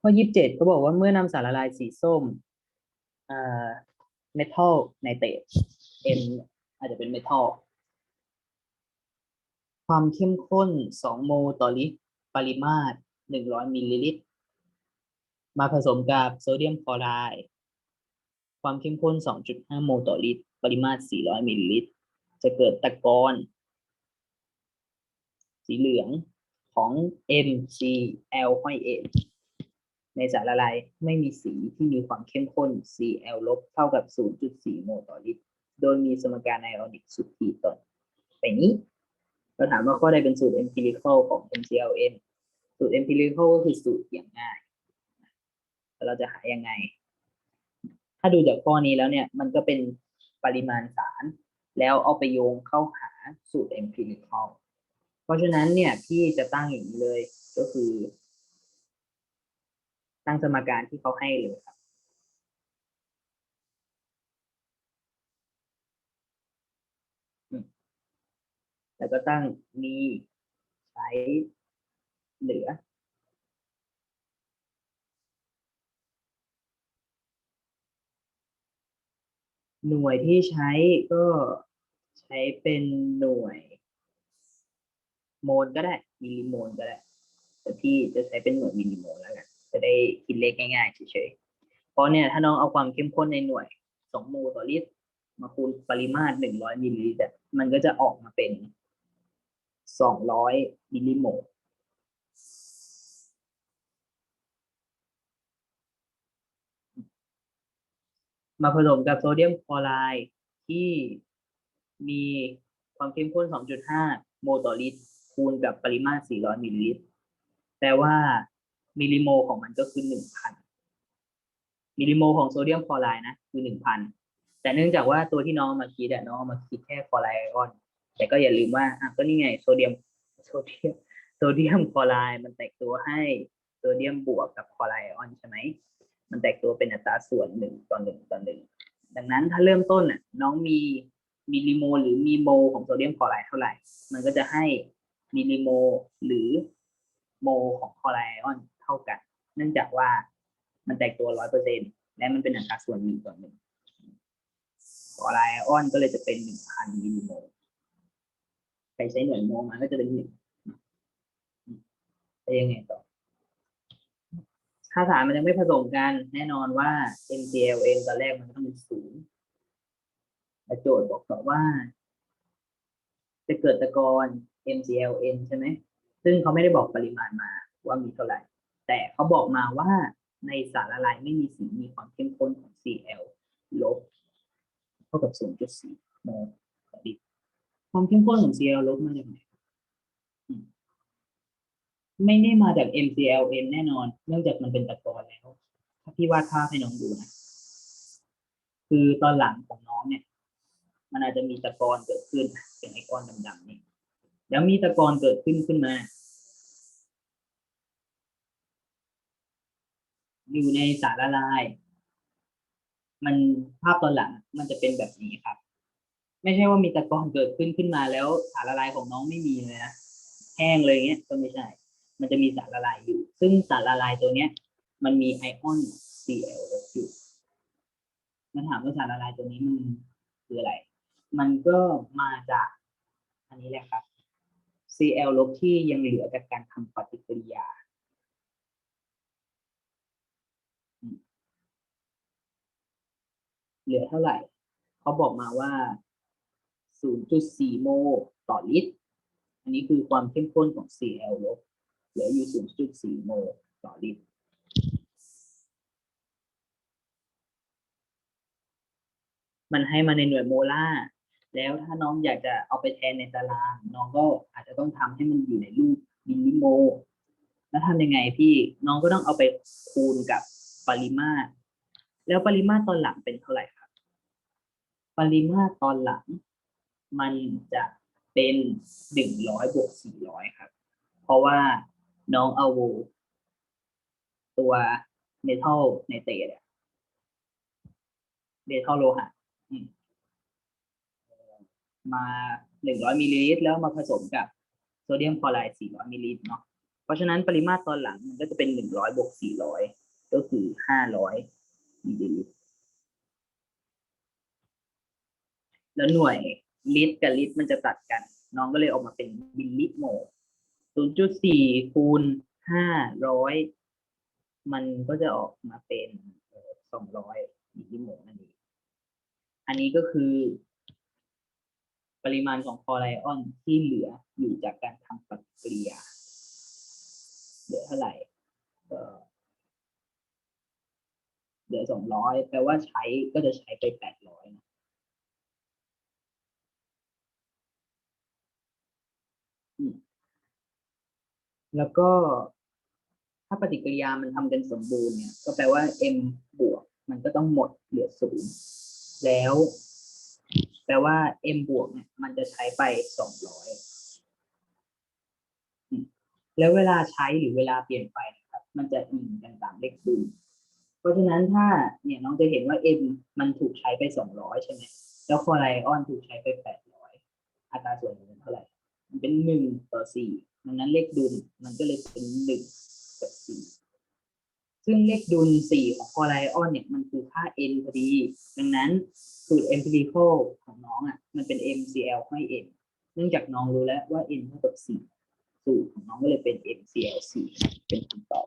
ข้อยี่สิบเจ็ดก็บอกว่าเมื่อนำสารละลายสีส้มเอ่อเมทัลไนเตรต N อาจจะเป็นเมทัลความเข้มข้น2โมลต่อลิตร ปริมาตร100มิลลิลิตร มาผสมกับโซเดียมคลอไรด์ความเข้มข้น 2.5 โมลต่อลิตร ปริมาตร 400 มิลลิลิตร จะเกิดตะกอนสีเหลืองของ MCl ห้อย N ในสารละลายไม่มีสีที่มีความเข้มข้น Cl ลบเท่ากับ 0.4 โมลต่อลิตร โดยมีสมการไอออนิกสุดที่ตนไปนี้เราถามว่าข้อใดเป็นสูตร empirical ของ MClN สูตร empirical ก็คือสูตรอย่างง่าย เราจะหายังไง ถ้าดูจากข้อนี้แล้วเนี่ย มันก็เป็นปริมาณสาร แล้วเอาไปโยงเข้าหาสูตร empirical เพราะฉะนั้นเนี่ยพี่จะตั้งอย่างนี้เลยก็คือ ตั้งสมการที่เขาให้เลยครับแล้วก็ตั้งมีใช้เหลือ หน่วยที่ใช้ก็ใช้เป็นหน่วย โมลก็ได้มิลลิโมลก็ได้ แต่พี่จะใช้เป็นหน่วยมิลลิโมลแล้วกัน จะได้คิดเลขง่ายๆเฉยๆเพราะเนี่ยถ้าน้องเอาความเข้มข้นในหน่วย2โมลต่อลิตร มาคูณปริมาตร100มิลลิลิตรมันก็จะออกมาเป็น200มิลลิโมลมาผสมกับโซเดียมคลอไรด์ที่มีความเข้มข้น 2.5 โมลต่อลิตร คูณกับปริมาตร 400 มิลลิลิตร แปลว่า มิลลิโมลของมันก็คือ1,000มิลลิโมลของโซเดียมคลอไรด์นะคือ1,000แต่เนื่องจากว่าตัวที่น้องมาคิดอะน้องมาคิดแค่คลอไรด์ไอออน แต่ก็อย่าลืมว่าอะก็นี่ไงโซเดียมโซเดียมโซเดียมคลอไรด์มันแตกตัวให้โซเดียมบวกกับคลอไรด์ไอออนใช่ไหมมันแตกตัวเป็นอัตราส่วนหนึ่งต่อหนึ่งต่อหนึ่งดังนั้นถ้าเริ่มต้นน่ะน้องมีมิลลิโมลหรือมีโมของโซเดียมคลอไรด์เท่าไหร่ มันก็จะให้มิลลิโมลหรือโมของคลอไรด์ไอออน ท่ากัน เนื่องจากว่ามันแตกตัวร้อยเปอร์เซ็นและมันเป็นอัตราส่วนหนึ่งต่อหนึ่งคลอไรด์ไอออนก็เลยจะเป็นหนึ่งพันมิลลิโมลใครใช้หน่วยโมลมันก็จะเป็นหนึ่งจะยังไงต่อถ้าสารมันยังไม่ผสมกัน แน่นอนว่า MCLN ตอนแรกมันต้องเป็นศูนย์โจทย์บอกต่อว่า จะเกิดตะกอน MCLN ใช่ไหม ซึ่งเขาไม่ได้บอกปริมาณมาว่ามีเท่าไหร่ แต่เขาบอกมาว่าในสารละลายไม่มีสีมีความเข้มข้นของ Cl ลบเท่ากับ0.4โมลต่อลิตรความเข้มข้นของ Cl ลบมาจากไหนไม่ได้มาจาก MCLN แน่นอน เนื่องจากมันเป็นตะกอนแล้ว ถ้าพี่วาดภาพให้น้องดูนะ คือตอนหลังของน้องเนี่ย มันอาจจะมีตะกอนเกิดขึ้นเป็นไอก้อนดำๆนี่ แล้วมีตะกอนเกิดขึ้นขึ้นมา อยู่ในสารละลาย มันภาพตอนหลังมันจะเป็นแบบนี้ครับ ไม่ใช่ว่ามีตะกอนเกิดขึ้นขึ้นมาแล้วสารละลายของน้องไม่มีเลยนะแห้งเลยเงี้ยก็ไม่ใช่ มันจะมีสารละลายอยู่ ซึ่งสารละลายตัวเนี้ย มันมีไอออน Cl อยู่มาถามว่าสารละลายตัวนี้มันคืออะไร มันก็มาจากอันนี้แหละครับ Cl ลบที่ยังเหลือจากการทำปฏิกิริยาอืม เหลือเท่าไหร่ เขาบอกมาว่า 0.4 โมลต่อลิตร อันนี้คือความเข้มข้นของ Cl ลบ เหลืออยู่ 0.4 โมลต่อลิตร มันให้มาในหน่วยโมลาร์ แล้วถ้าน้องอยากจะเอาไปแทนในตาราง น้องก็อาจจะต้องทำให้มันอยู่ในรูปมิลลิโมล แล้วทำยังไงพี่ น้องก็ต้องเอาไปคูณกับปริมาตร แล้วปริมาตรตอนหลังเป็นเท่าไหร่ครับ ปริมาตรตอนหลัง มันจะเป็นหนึ่งร้อยบวกสี่ร้อยครับ เพราะว่าน้องเอาตัวเมทัลไนเตรตอะเมทัลโลหะมาหนึ่งร้อยมิลลิลิตรแล้วมาผสมกับโซเดียมคลอไรด์สี่ร้อยมิลลิลิตรเนาะปราะฉะนั้นปริมาตรตอนหลังมันก็จะเป็นหนึ่งร้อยบวกสี่ร้อยก็คือห้าร้อยมิลลิลิตร แล้วหน่วยลิตรกับลิตรมันจะตัดกัน น้องก็เลยออกมาเป็นมิลลิโมลศูนย์จุดสี่คูณห้าร้อยมันก็จะออกมาเป็นสองร้อยมิลลิโมลนั่นเองอันนี้ก็คือ ปริมาณของคลอไรออนที่เหลืออยู่จากการทำปฏิกิริยาเหลือเท่าไหร่เหลือสองร้อยแปลว่าใช้ก็จะใช้ไปแปดร้อยนะอืม แล้วก็ถ้าปฏิกิริยามันทำกันสมบูรณ์เนี่ย ก็แปลว่า m บวก มันก็ต้องหมดเหลือศูนย์แล้ว แปลว่า m บวกเนี่ย มันจะใช้ไปสองร้อยแล้วเวลาใช้หรือเวลาเปลี่ยนไปนะครับ มันจะอิงกันตามเลขคูณเพราะฉะนั้นถ้าเนี่ยน้องจะเห็นว่า m มันถูกใช้ไปสองร้อยใช่ไหมแล้วคอไลออนถูกใช้ไปแปดร้อยอัตราส่วนมันเป็นเท่าไหร่ มันเป็นหนึ่งต่อสี่ ดังนั้นเลขดุลมันก็เลยเป็นหนึ่งกับสี่ซึ่งเลขดุลสี่ของคอไลออนเนี่ยมันคือค่า n พอดี ดังนั้นสูตร empirical ของน้องอะมันเป็น mcl ไม่ n เนื่องจากน้องรู้แล้วว่า n เท่ากับสี่สูตรของน้องก็เลยเป็น MCLC เป็นคำตอบ